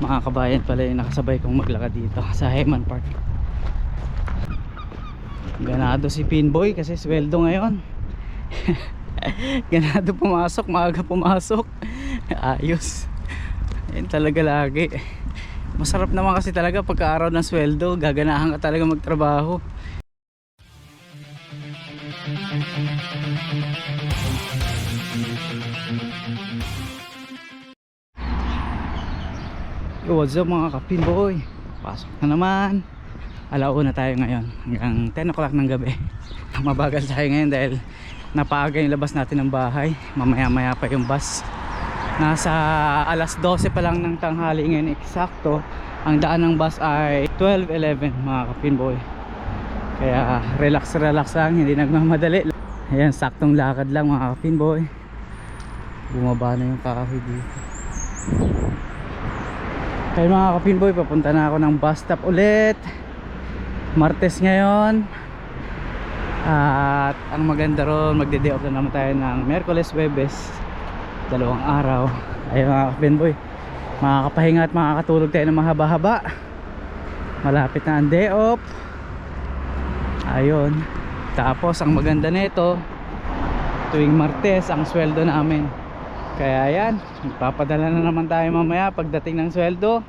mga kabayan pala yung nakasabay kong maglakad dito sa Heman Park. Ganado si Pinboy kasi sweldo ngayon. Ganado pumasok maaga pumasok. Ayos. Yun talaga lagi. Masarap naman kasi talaga pagka araw ng sweldo gaganahan ka talaga magtrabaho. Yo, what's up mga kapin boy? Pasok na naman. Alauna tayo ngayon. Hanggang 10 o'clock ng gabi. Mabagal tayo ngayon dahil napaaga yung labas natin ng bahay. Mamaya maya pa yung bus. Nasa alas 12 pa lang ng tanghali ngayon eksakto. Ang daan ng bus ay 12.11 mga kapin boy. Kaya relax relax lang hindi nagmamadali. Ayan saktong lakad lang mga kapin boy. Bumaba na yung kahoy dito kaya mga kapinboy, papunta na ako ng bus stop ulit. Martes ngayon. At ang maganda ron, magde-day off na naman tayo ng Merkules, Webes. Dalawang araw. Ayun mga kapinboy, makakapahinga at makakatulog tayo ng mahaba-haba. Malapit na ang day off. Ayun. Tapos ang maganda nito, tuwing Martes ang sweldo namin. Kaya yan, papadala na naman tayo mamaya pagdating ng sweldo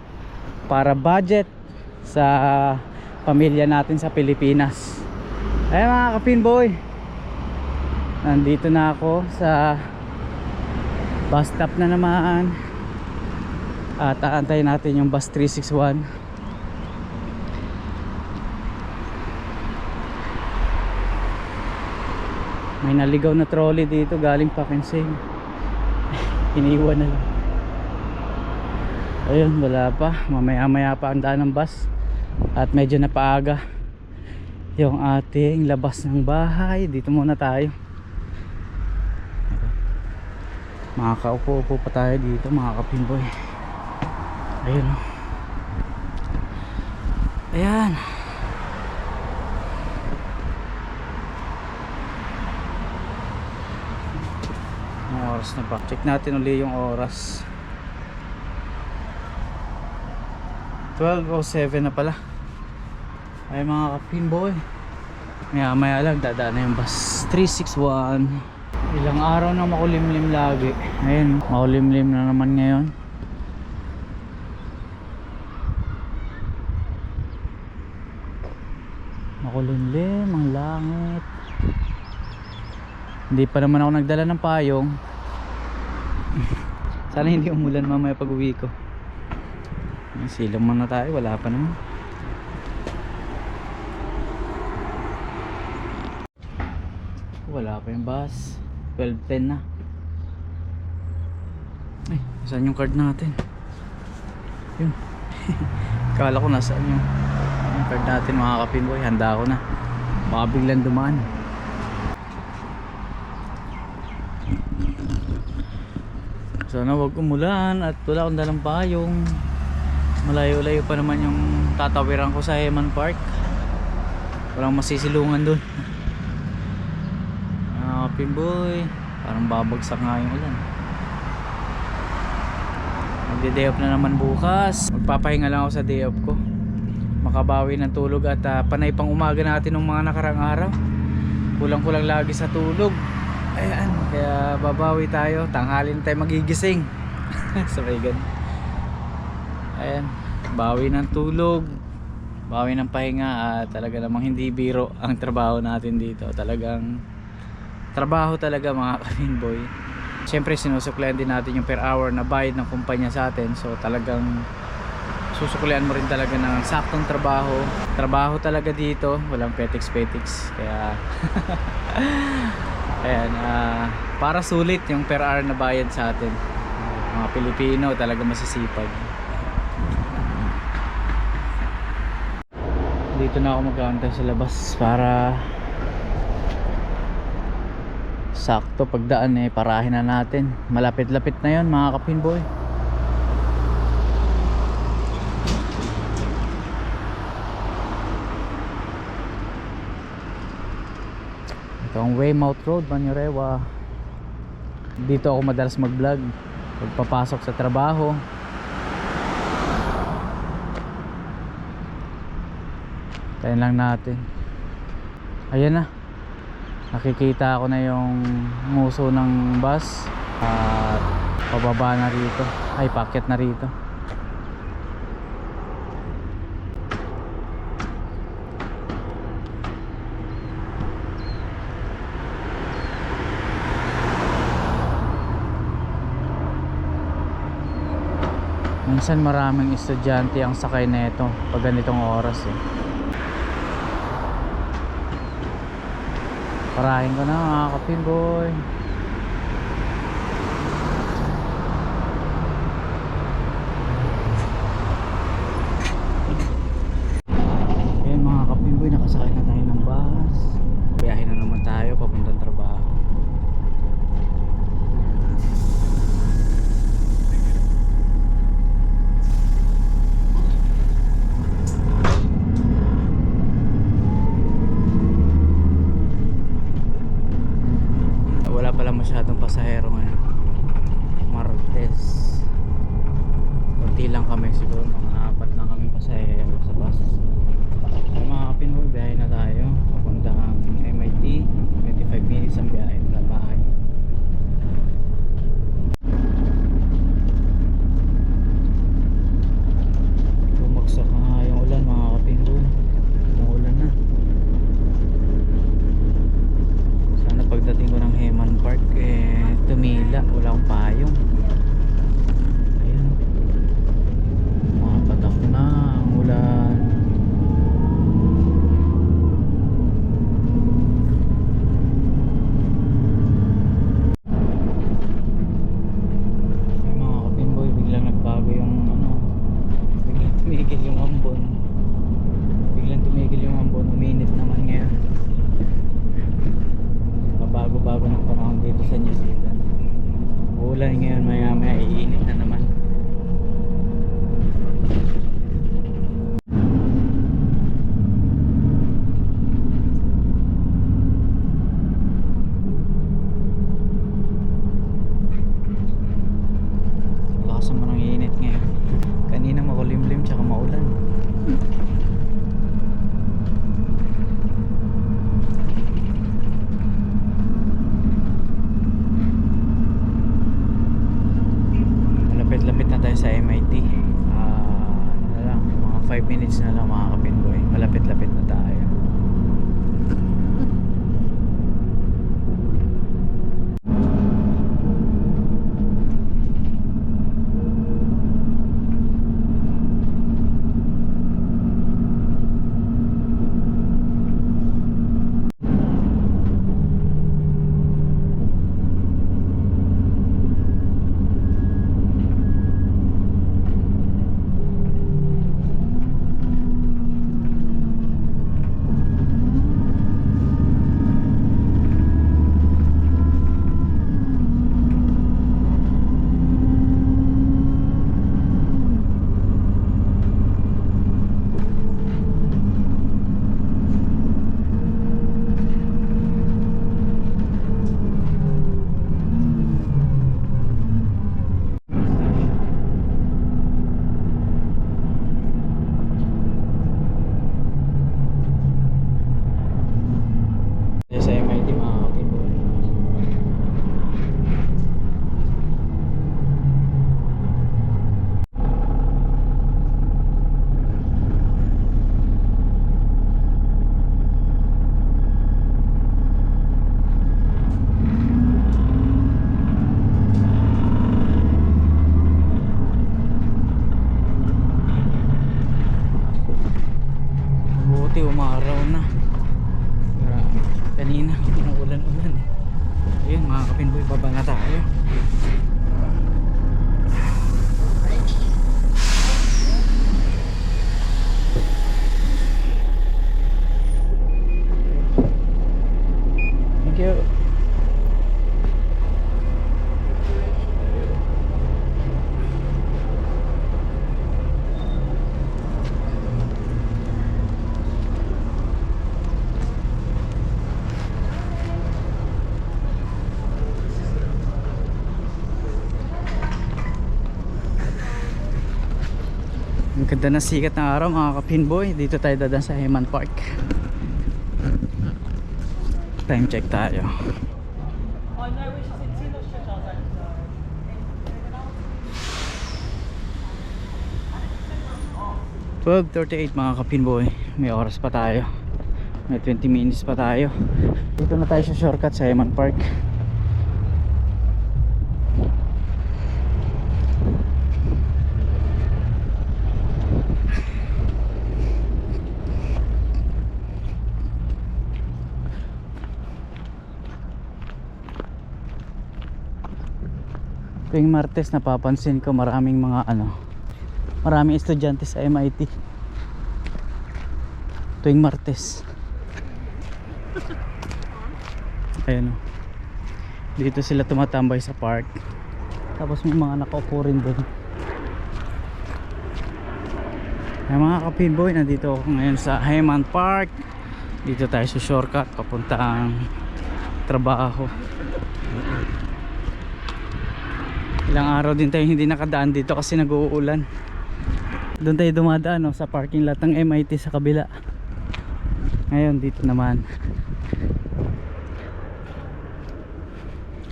para budget sa pamilya natin sa Pilipinas. Ayun mga kapinboy, nandito na ako sa bus stop na naman. At aantayin natin yung bus 361 may naligaw na trolley dito galing Pakinsing iniwan na lang. Ayun wala pa. Mamaya maya pa ang daan ng bus. At medyo napaaga yung ating labas ng bahay. Dito muna tayo. Makakaupo-upo pa tayo dito mga kapimboy ayun. Oh. ayan Anong oras na ba? Check natin uli yung oras. 12.07 na pala. Ay mga kapinboy maya maya lang dadaan na yung bus. 361 ilang araw na makulimlim lagi. Ayun makulimlim na naman ngayon. Makulimlim ang langit. Hindi pa naman ako nagdala ng payong sana hindi umulan mamaya pag uwi ko. Silang muna tayo wala pa naman. Wala pa yung bus. 12.10 na. Ay saan yung card natin? Yun. Kala ko nasaan yung, yung card natin mga kapinboy. Handa ako na. Baka biglang dumaan sana wag umulan at wala akong dalang payong. Malayo-layo pa naman yung tatawiran ko sa Heman Park. Walang masisilungan dun. Ah pimboy parang babagsak nga yung ulan. Magde-day off na naman bukas. Magpapahinga lang ako sa day off ko. Makabawi ng tulog at ah, panay pang umaga natin ng mga nakarang araw. Kulang-kulang lagi sa tulog. Ayan kaya babawi tayo tanghali na tayo magigising. Sabay ganun. Ayan bawi ng tulog bawi ng pahinga at talaga namang hindi biro ang trabaho natin dito. Talagang trabaho talaga mga kaminboy syempre sinusuklayan din natin yung per hour na bayad ng kumpanya sa atin. So talagang susuklian mo rin talaga ng saktong trabaho. Trabaho talaga dito walang petix petix kaya ayan ah, para sulit yung per hour na bayad sa atin. Mga Pilipino talaga masisipag. Dito na ako mag-aantay sa labas para sakto pagdaan eh parahin na natin. Malapit-lapit na yon mga kapinboy ito ang Waymouth Road Manurewa dito ako madalas mag vlog pagpapasok sa trabaho. Tayin lang natin. Ayan na. Nakikita ako na yung muso ng bus. At pababa na rito. Ay packet na rito. minsan maraming estudyante ang sakay nito pag ganitong oras eh. Parahin ko na mga kapimboy pasahero ngayon. minutes na lang mga kapinboy. Malapit-lapit na tayo. Ganda na sikat ng araw mga kapinboy. Dito tayo dadan sa Heman Park. Time check tayo. 12.38 mga kapinboy May oras pa tayo May 20 minutes pa tayo Dito na tayo sa shortcut sa Heman Park Tuwing Martes napapansin ko maraming mga ano Maraming estudyante sa MIT Tuwing Martes. Ayun o. Dito sila tumatambay sa park. Tapos may mga nakaupo rin doon Ay mga kapinboy Nandito ako ngayon sa Hyman Park. Dito tayo sa shortcut Papuntang trabaho Ilang araw din tayo hindi nakadaan dito kasi nag-uulan. Doon tayo dumadaan no, sa parking lot ng MIT sa kabila. Ngayon dito naman.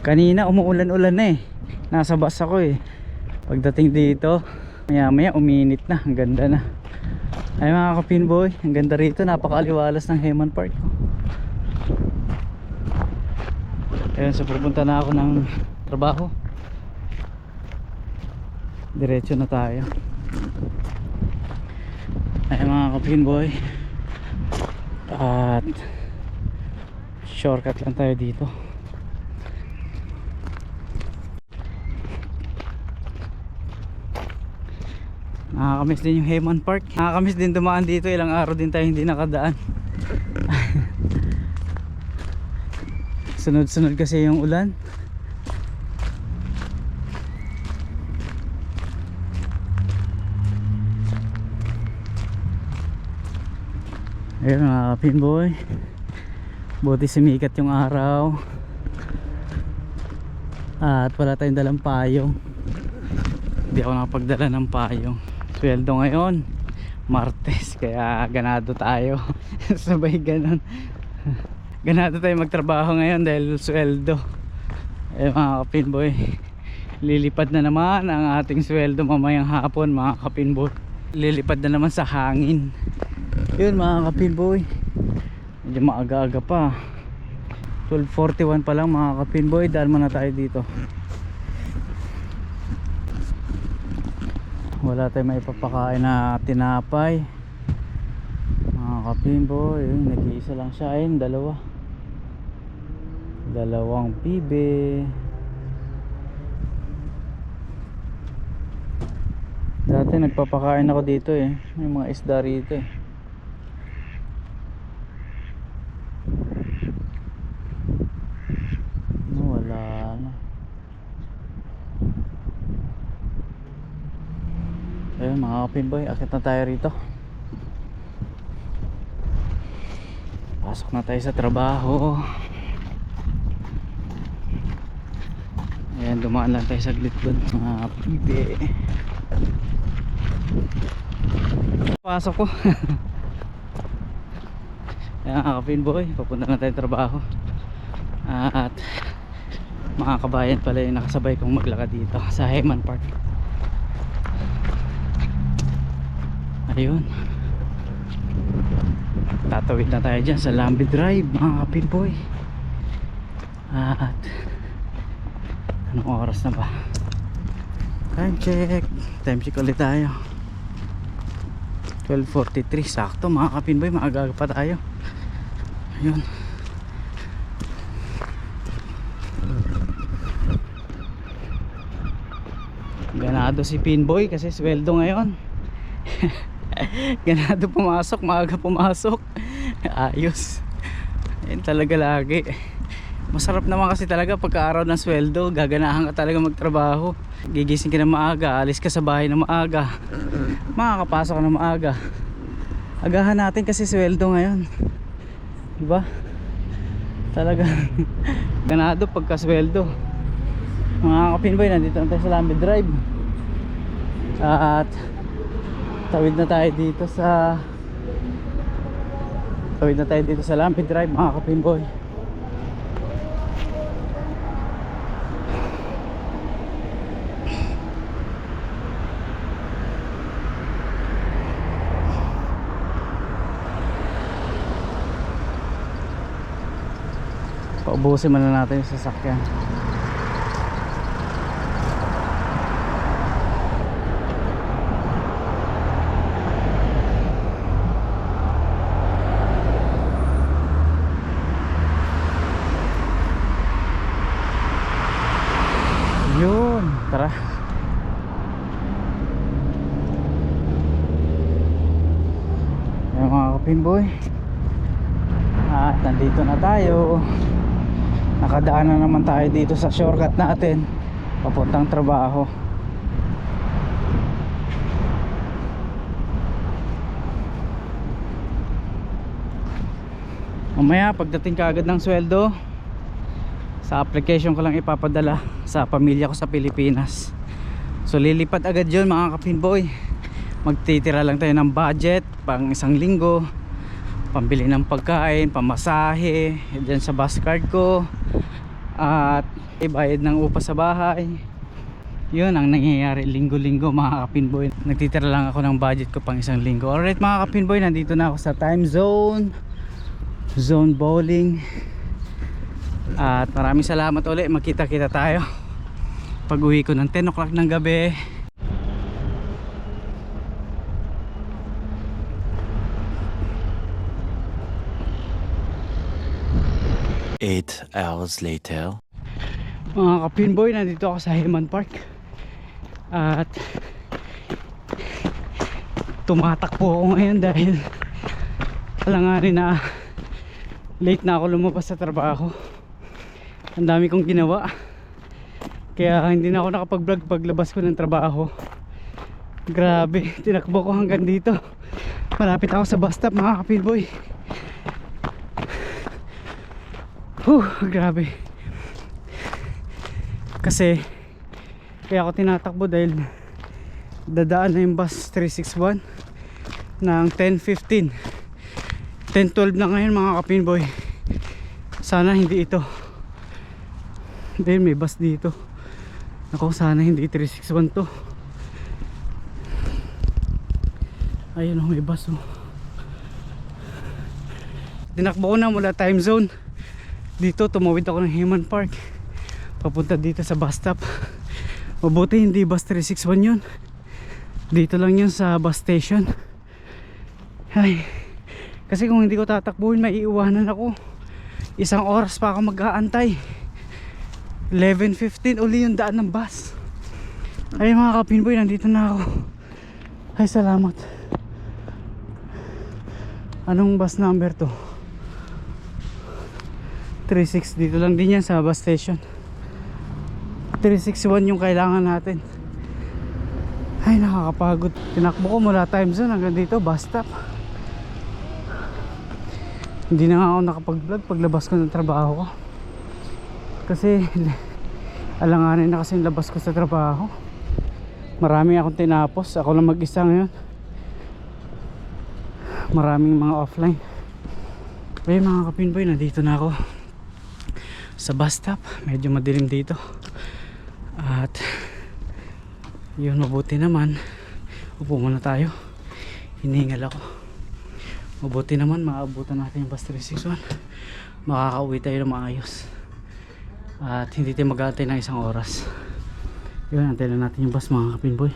Kanina umuulan-ulan na eh. Nasa bus ako eh. Pagdating dito maya maya uminit na. Ang ganda na. Ay mga kapinboy ang ganda rito. Napakaliwalas ng Heman Park. Ayun so pupunta na ako ng trabaho diretso na tayo. Ay mga kapinboy at shortcut lang tayo dito. Nakakamiss din yung Heman Park. Nakakamiss din dumaan dito. Ilang araw din tayo hindi nakadaan. Sunod sunod kasi yung ulan Ayun mga pinboy Buti sumikat yung araw. At wala tayong dalang payong. Hindi ako nakapagdala ng payong. Sweldo ngayon Martes Kaya ganado tayo. Sabay ganon Ganado tayo magtrabaho ngayon dahil sweldo. Eh mga kapinboy Lilipad na naman ang ating sweldo mamayang hapon mga kapinboy Lilipad na naman sa hangin yun mga kapinboy medyo maaga-aga pa. 12.41 pa lang mga kapinboy dahil na tayo dito. Wala tayong maipapakain na tinapay. Mga kapinboy yun, nag-iisa lang siya. Ayun dalawa. Dalawang pibe dati nagpapakain ako dito eh. May mga isda rito eh wala na ayun mga kapinboy akit na tayo rito. Pasok na tayo sa trabaho. Ayan dumaan lang tayo saglit doon mga pibe. Pasok ko. Ayan mga kapinboy papunta na tayo trabaho. At mga kabayan pala yung nakasabay kong maglakad dito sa Heman Park ayun. Tatawid na tayo dyan sa Lambi Drive mga kapinboy at anong oras na ba? Time check. Time check ulit tayo. 12.43 sakto mga kapinboy maaga pa tayo. Ayun. Ganado si Pinboy kasi sweldo ngayon ganado pumasok maaga pumasok. Ayos. Yun talaga lagi. Masarap naman kasi talaga pagka araw ng sweldo gaganahan ka talaga magtrabaho. Gigising ka na maaga alis ka sa bahay na maaga. Makakapasok ka na maaga. Agahan natin kasi sweldo ngayon. Diba? Talaga. Ganado pagka sweldo mga kapinboy nandito na tayo sa Lambi Drive. At Tawid na tayo dito sa Tawid na tayo dito sa Lampid Drive mga kapinboy Paubusin muna natin yung sasakyan Yun, tara. Ayan kapinboy. At nandito na tayo. Nakadaan na naman tayo dito sa shortcut natin. Papuntang trabaho. Mamaya pagdating ka agad ng sweldo, sa application ko lang ipapadala sa pamilya ko sa Pilipinas so lilipat agad yun mga kapinboy magtitira lang tayo ng budget pang isang linggo pambili ng pagkain, pamasahe dyan sa bus card ko at ibayad ng upa sa bahay. Yun ang nangyayari linggo-linggo mga kapinboy. Nagtitira lang ako ng budget ko pang isang linggo. Alright mga kapinboy nandito na ako sa time zone zone bowling. At maraming salamat ulit. Magkita kita tayo. Pag uwi ko ng 10 o'clock ng gabi Eight hours later. Mga kapinboy Nandito ako sa Heman Park. At Tumatakbo ako ngayon dahil Alanganin na Late na ako lumabas sa trabaho. Ang dami kong ginawa. Kaya hindi na ako nakapag vlog paglabas ko ng trabaho. Grabe, tinakbo ko hanggang dito. Malapit ako sa bus stop mga kapinboy Huh, grabe. Kasi Kaya ako tinatakbo dahil Dadaan na yung bus 361 Ng 10.15 10.12 na ngayon mga kapinboy Sana hindi ito. Dahil may bus dito. Ako sana hindi 361 to. Ayun oh, may bus oh. Dinakbo ko na mula time zone Dito tumawid ako ng Heman Park. Papunta dito sa bus stop. Mabuti hindi bus 361 yun. Dito lang yun sa bus station. Ay Kasi kung hindi ko tatakbuhin Maiiwanan ako. Isang oras pa ako mag-aantay. 11.15 uli yung daan ng bus. Ay mga kapinboy Nandito na ako. Ay salamat. Anong bus number to? 36 dito lang din yan sa bus station. 361 yung kailangan natin. Ay nakakapagod. Tinakbo ko mula time zone hanggang dito bus stop. Hindi na nga ako nakapag vlog paglabas ko ng trabaho ko. Kasi alanganin na kasi yung labas ko sa trabaho. Marami akong tinapos. Ako lang mag isa ngayon maraming mga offline. Ay mga kapinboy nandito na ako sa bus stop medyo madilim dito. At yun mabuti naman. Upo muna tayo. Hiningal ako. Mabuti naman maabutan natin yung bus 361 makakauwi tayo ng maayos. At hindi tayo mag-aantay ng isang oras. Yun antay na natin yung bus mga kapinboy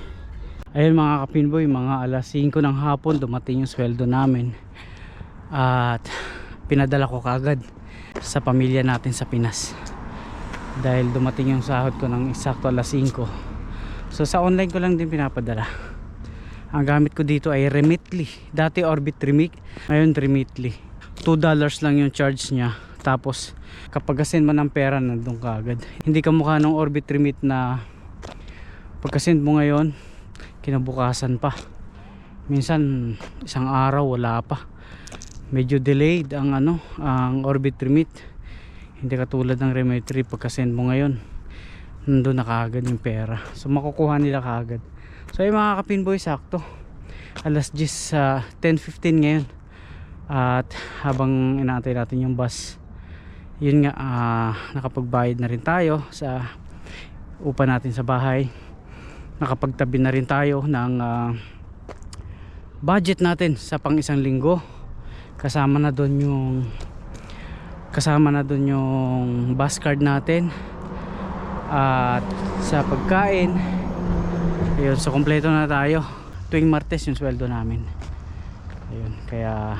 ayun mga kapinboy mga alas 5 ng hapon dumating yung sweldo namin. At pinadala ko kagad sa pamilya natin sa Pinas. Dahil dumating yung sahod ko ng eksakto alas 5 so sa online ko lang din pinapadala. Ang gamit ko dito ay Remitly. Dati Orbit Remit ngayon Remitly. 2 dollars lang yung charge niya. Tapos kapag send mo ng pera nandun ka agad. Hindi ka mukha ng Orbit Remit na pagka-send mo ngayon kinabukasan pa. Minsan isang araw wala pa medyo delayed ang ano ang orbit remit. Hindi katulad ng remitry pagka send mo ngayon. Nandun na kaagad yung pera. So makukuha nila kaagad. So yung mga kapinboy sakto. Alas 10 sa 10.15 ngayon. At habang inaantay natin yung bus yun nga ah, nakapagbayad na rin tayo sa upa natin sa bahay. Nakapagtabi na rin tayo ng ah, budget natin sa pang isang linggo kasama na doon yung kasama na doon yung bus card natin. At sa pagkain ayun so kompleto na tayo. Tuwing martes yung sweldo namin. Ayun kaya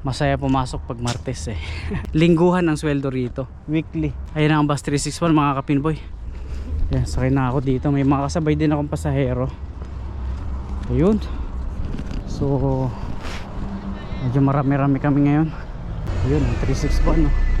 masaya pumasok pag martes eh. Lingguhan ang sweldo rito. Weekly. Ayun ang bus 361 mga kapinboy yan sakay na ako dito. May mga kasabay din akong pasahero. Ayun. So medyo marami rami kami ngayon. Ayun ang 361 no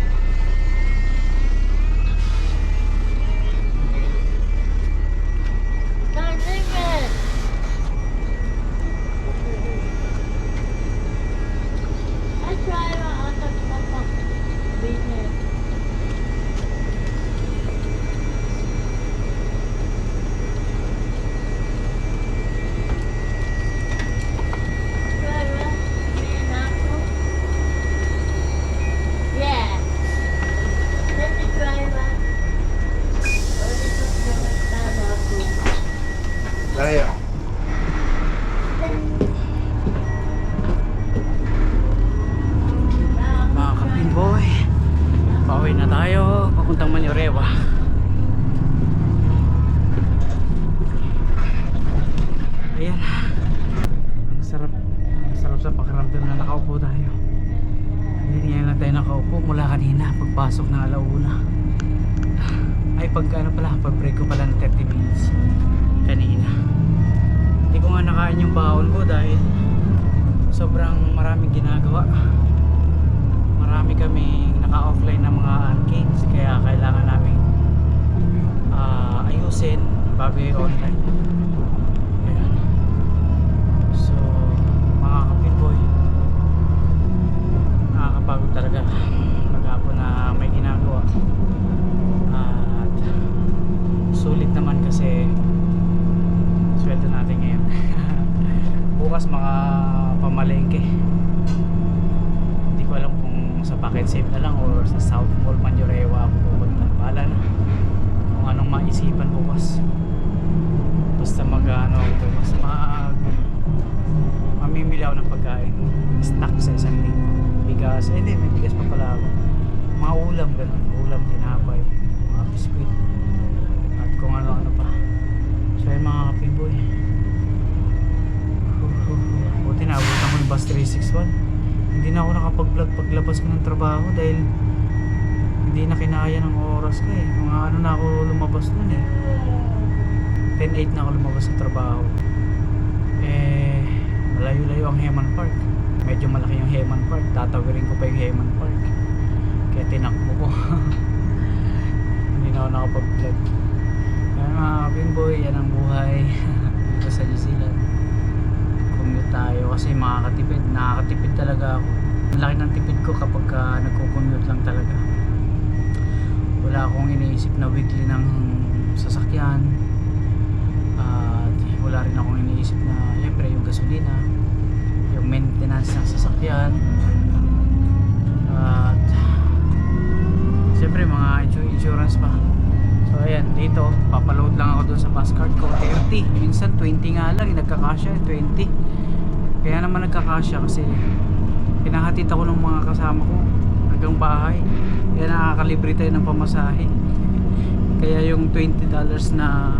tayo papuntang Manyorewa. Ayan. Sarap sarap sa pakiramdam na nakaupo tayo. Hindi ngayon lang tayo nakaupo mula kanina pagpasok ng alauna. Ay pag ano pala pag break ko pala ng 30 minutes kanina. Hindi ko nga nakain yung baon ko dahil sobrang maraming ginagawa marami kami naka-offline ng mga arcades kaya kailangan namin ah, ayusin bago yung online. Ayan. so mga kapitboy nakakapagod talaga maghapon na may ginagawa. At sulit naman kasi sweldo natin ngayon. Bukas mga pamalengke. Hindi ko alam kung sa Packet Save na lang or sa South Mall Manyorewa ako pupunta bahala na. Kung anong maisipan bukas basta mag ano ako mas mag mamimili ako ng pagkain. Stock sa isang linggo. Bigas. Eh hindi may bigas pa pala ako. Mga ulam ganun. Ulam tinapay mga biskuit at kung ano ano pa. So yun mga kapimboy buti na abutan ko yung bus 361 hindi na ako nakapag-vlog paglabas ko ng trabaho dahil hindi na kinaya ng oras ko eh. Mga ano na ako lumabas nun eh. 10-8 na ako lumabas sa trabaho. Eh malayo-layo ang Heman Park. Medyo malaki yung Heman Park. Tatawirin ko pa yung Heman Park. Kaya tinakbo ko. Hindi na ako nakapag-vlog. Kaya mga pinboy yan ang buhay. Dito sa New Zealand tayo kasi makakatipid nakakatipid talaga ako. Laki ng tipid ko kapag uh, nagko-commute lang talaga. Wala akong iniisip na weekly ng sasakyan. At wala rin akong iniisip na syempre yung gasolina yung maintenance ng sasakyan. At syempre mga insu- insurance pa. So ayan dito papaload lang ako dun sa bus card ko. 30 minsan 20 nga lang eh, nagkakasya 20 kaya naman nagkakasya kasi pinahatid ako ng mga kasama ko hanggang bahay. Kaya nakakalibre tayo ng pamasahe. Kaya yung 20 dollars na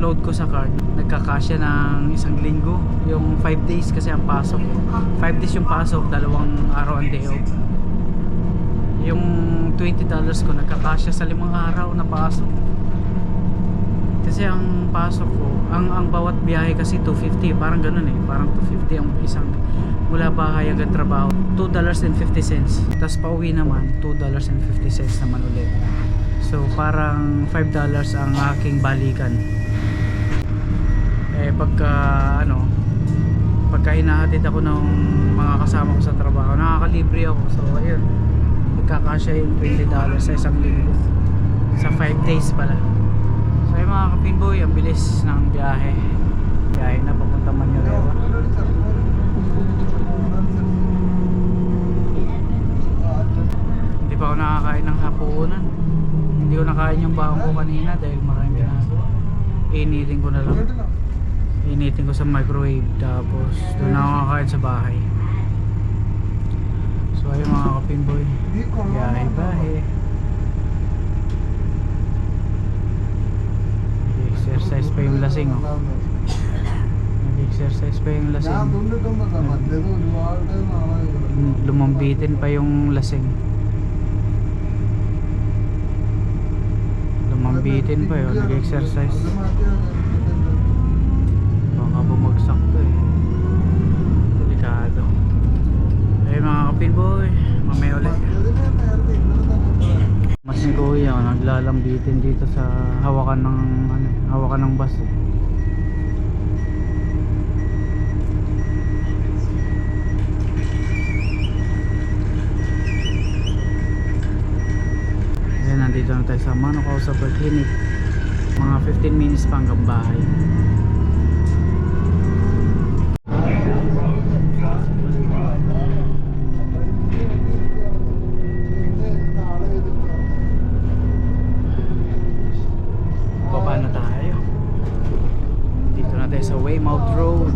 load ko sa card nagkakasya ng isang linggo. Yung 5 days kasi ang pasok. 5 days yung pasok dalawang araw ang day off. Yung 20 dollars ko nagkakasya sa limang araw na pasok kasi ang pasok ko ang ang bawat biyahe kasi 250 parang ganun eh. Parang 250 ang isang mula bahay hanggang trabaho. 2 dollars and 50 cents. Tapos pauwi naman 2 dollars and 50 cents naman ulit. So parang 5 dollars ang aking balikan. Eh pagka ano pagka hinahatid ako ng mga kasama ko sa trabaho nakakalibre ako. So ayun nagkakasya yung 20 dollars sa isang linggo. Sa 5 days pala mga kapinboy ang bilis ng biyahe. Biyahe na papunta Manyarewa hindi pa ako nakakain ng hapunan. Hindi ko nakain yung baon ko kanina dahil maraming ginagawa initin ko na lang. Initin ko sa microwave tapos doon ako kakain sa bahay. So ayun mga kapimboy biyahe nag-exercise pa yung lasing oh. Nag-exercise pa yung lasing. Lumambitin pa yung lasing. Lumambitin pa yun nag-exercise. Baka bumagsak to eh. Delikado. Ay mga kapinboy mamaya ulit mas ni kuya naglalambitin dito sa hawakan ng ano, hawakan ng bus eh. Ayan, nandito na tayo sa Manukau sa Clinic. Mga 15 minutes pa hanggang bahay. Baba na tayo. Dito na tayo sa Weymouth Road.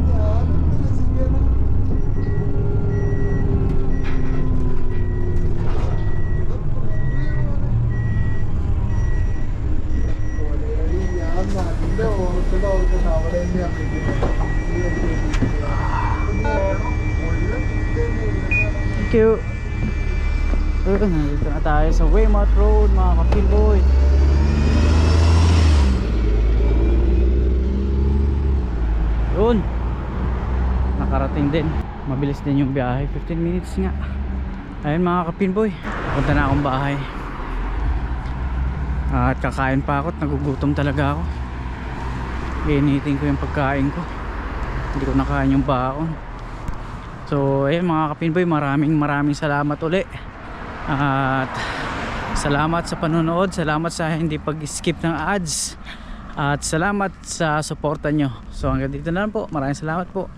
Thank you. Ayun, nandito na tayo sa Weymouth Road mga kapimboy. Yun. Nakarating din. Mabilis din yung biyahe. 15 minutes nga. Ayun mga kapinboy. Punta na akong bahay. At kakain pa ako at nagugutom talaga ako. Initin ko yung pagkain ko. Hindi ko nakain yung baon. So ayun mga kapinboy maraming maraming salamat uli. At salamat sa panonood. Salamat sa hindi pag-skip ng ads. At salamat sa suporta nyo. So hanggang dito na lang po. Maraming salamat po.